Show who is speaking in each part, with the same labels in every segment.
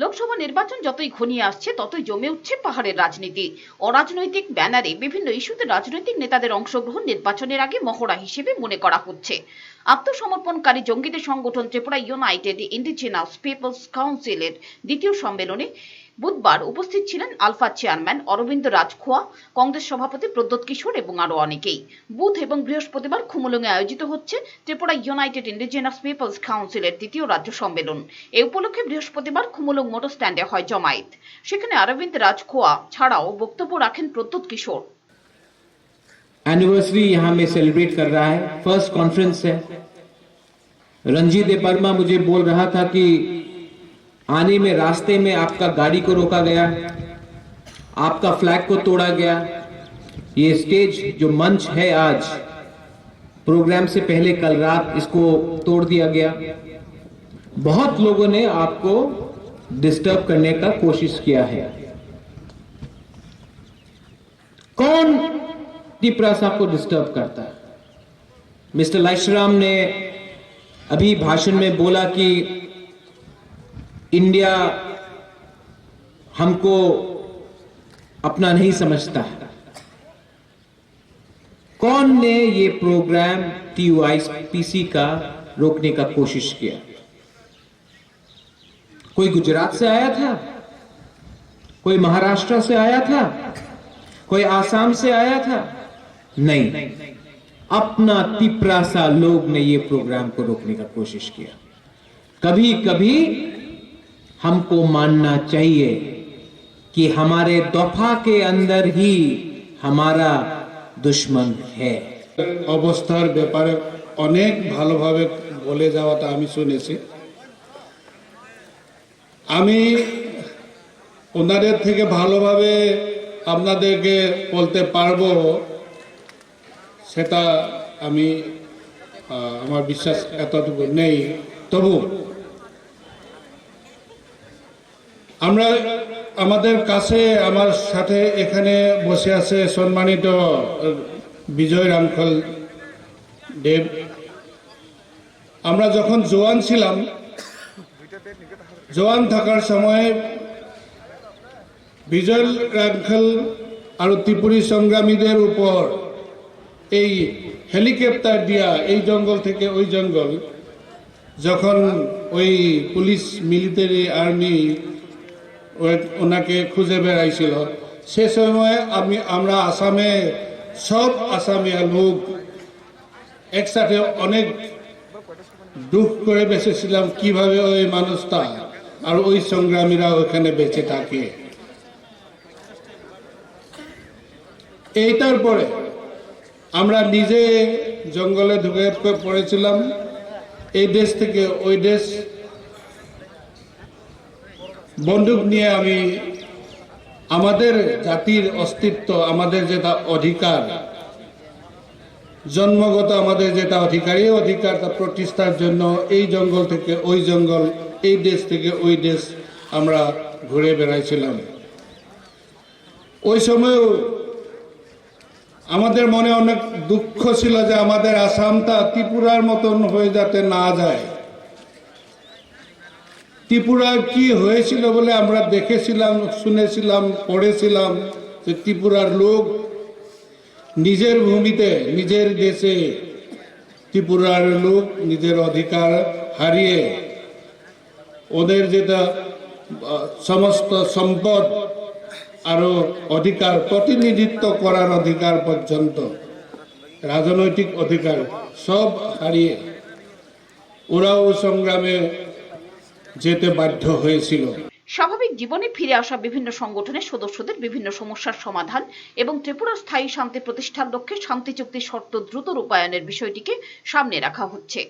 Speaker 1: লোকসভা নির্বাচন যতই ঘনিয়ে আসছে, ততই জমে উঠছে পাহাড়ের রাজনীতি। অরাজনৈতিক ব্যানারে বিভিন্ন ইস্যুতে রাজনৈতিক নেতাদের অংশগ্রহণ নির্বাচনের আগে মহড়া হিসেবে মনে করা হচ্ছে। আত্মসমর্পণকারী জঙ্গিদের সংগঠন ত্রিপুরা ইউনাইটেড ইন্ডিজিনাস পিপলস কাউন্সিলের দ্বিতীয় সম্মেলনে বুধবার উপস্থিত ছিলেন আলফা চেয়ারম্যান অরবিন্দ রাজখোয়া কংগ্রেস সভাপতি প্রদ্যোৎ কিশোর এবং আরো অনেকেই বুধ এবং বৃহস্পতিবার খুমুলুঙে আয়োজিত হচ্ছে ত্রিপুরা ইউনাইটেড ইন্ডিজিনাস পিপলস কাউন্সিলের দ্বিতীয় রাজ্য সম্মেলন এ উপলক্ষে বৃহস্পতিবার খুমুলুং মোটর স্ট্যান্ডে হয় জমায়েত সেখানে অরবিন্দ রাজখোয়া ছাড়াও বক্তব্য রাখেন প্রদ্যোৎ কিশোর
Speaker 2: एनिवर्सरी यहाँ में सेलिब्रेट कर रहा है फर्स्ट कॉन्फ्रेंस है रंजीत वर्मा मुझे बोल रहा था कि आने में रास्ते में आपका गाड़ी को रोका गया, आपका फ्लैग को तोड़ा गया। ये स्टेज जो मंच है आज प्रोग्राम से पहले कल रात इसको तोड़ दिया गया। बहुत लोगों ने आपको डिस्टर्ब करने का कोशिश किया है। कौन टिपरा साहब को डिस्टर्ब करता है? मिस्टर लाइश्राम ने अभी भाषण में बोला कि इंडिया हमको अपना नहीं समझता। कौन ने ये प्रोग्राम टीयूआईपीसी का रोकने का कोशिश किया? कोई गुजरात से आया था? कोई महाराष्ट्र से आया था? कोई आसाम से आया था? नहीं। अपना तिपरा सा लोग ने ये प्रोग्राम को रोकने का कोशिश किया। कभी कभी हमको मानना चाहिए कि हमारे दफा के अंदर ही हमारा दुश्मन है
Speaker 3: অবস্থার ব্যাপারে অনেক ভালোভাবে বলে যাওয়াটা আমি শুনেছি আমি ওনাদের থেকে ভালোভাবে আপনাদেরকে বলতে পারবো সেটা আমি আহ, আমার বিশ্বাস এতটুকু নেই তবু আমরা আমাদের কাছে, আমার সাথে এখানে বসে আছে সম্মানিত বিজয় রামখল দেব। আমরা যখন জোয়ান ছিলাম, জোয়ান থাকার সময় বিজয় রামখল আর ত্রিপুরী সংগ্রামীদের উপর এই হেলিকপ্টার দিয়া এই জঙ্গল থেকে ওই জঙ্গল, যখন ওই পুলিশ মিলিটারি আর্মি ওনাকে খুঁজে বেড়াইছিল। সে সময় আমি আমরা আসামে, সব আসামিয়া লোক একসাথে অনেক দুঃখ করে বেঁচেছিলাম, কীভাবে ওই মানুষটা আর ওই সংগ্রামীরা ওখানে বেঁচে থাকে। এইটার পরে আমরা নিজে জঙ্গলে ঢুকে পড়েছিলাম। এই দেশ থেকে ওই দেশ বন্দুক নিয়ে আমি আমাদের জাতির অস্তিত্ব, আমাদের যেটা অধিকার, জন্মগত আমাদের যেটা অধিকার, এই অধিকারটা প্রতিষ্ঠার জন্য এই জঙ্গল থেকে ওই জঙ্গল, এই দেশ থেকে ওই দেশ আমরা ঘুরে বেড়াইছিলাম। ওই সময়ও আমাদের মনে অনেক দুঃখ ছিল যে আমাদের আসামটা ত্রিপুরার মতন হয়ে যাতে না যায়। ত্রিপুরার কি হয়েছিল বলে আমরা দেখেছিলাম, শুনেছিলাম, পড়েছিলাম যে ত্রিপুরার লোক নিজের ভূমিতে, নিজের দেশে ত্রিপুরার লোক নিজের অধিকার হারিয়ে ওদের যেটা সমস্ত সম্পদ আরও অধিকার, প্রতিনিধিত্ব করার অধিকার পর্যন্ত, রাজনৈতিক অধিকার সব হারিয়ে ওরাও সংগ্রামে যেতে বাধ্য হয়েছিল।
Speaker 1: স্বাভাবিক জীবনে ফিরে আসা বিভিন্ন সংগঠনের সদস্যদের বিভিন্ন সমস্যার সমাধান এবং ত্রিপুরার স্থায়ী শান্তি প্রতিষ্ঠার লক্ষ্যে শান্তি চুক্তির শর্ত দ্রুত রূপায়ণের বিষয়টিকে সামনে রাখা হচ্ছে।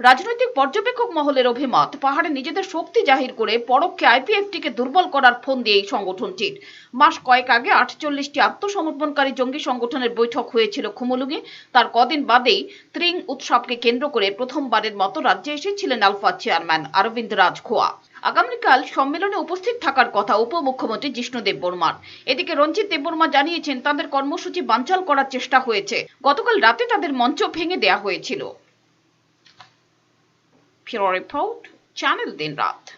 Speaker 1: রাজনৈতিক পর্যবেক্ষক মহলের অভিমত, পাহাড়ে নিজেদের শক্তি জাহির করে পরোক্ষে আইপিএফটিকে দুর্বল করার ফোন দিয়ে এই সংগঠনটির। মাস কয়েক আগে আটচল্লিশটি আত্মসমর্পণকারী জঙ্গি সংগঠনের বৈঠক হয়েছিল খুমুলুঙে। তার কদিন বাদেই ত্রিং উৎসবকে কেন্দ্র করে প্রথমবারের মতো রাজ্যে এসেছিলেন আলফা চেয়ারম্যান অরবিন্দ রাজ খোয়া। আগামীকাল সম্মেলনে উপস্থিত থাকার কথা উপমুখ্যমন্ত্রী জিষ্ণু দেববর্মার এদিকে রঞ্জিত দেববর্মা জানিয়েছেন, তাদের কর্মসূচি বানচাল করার চেষ্টা হয়েছে। গতকাল রাতে তাদের মঞ্চ ভেঙে দেয়া হয়েছিল। রিপোর্ট, চ্যানেল দিন রাত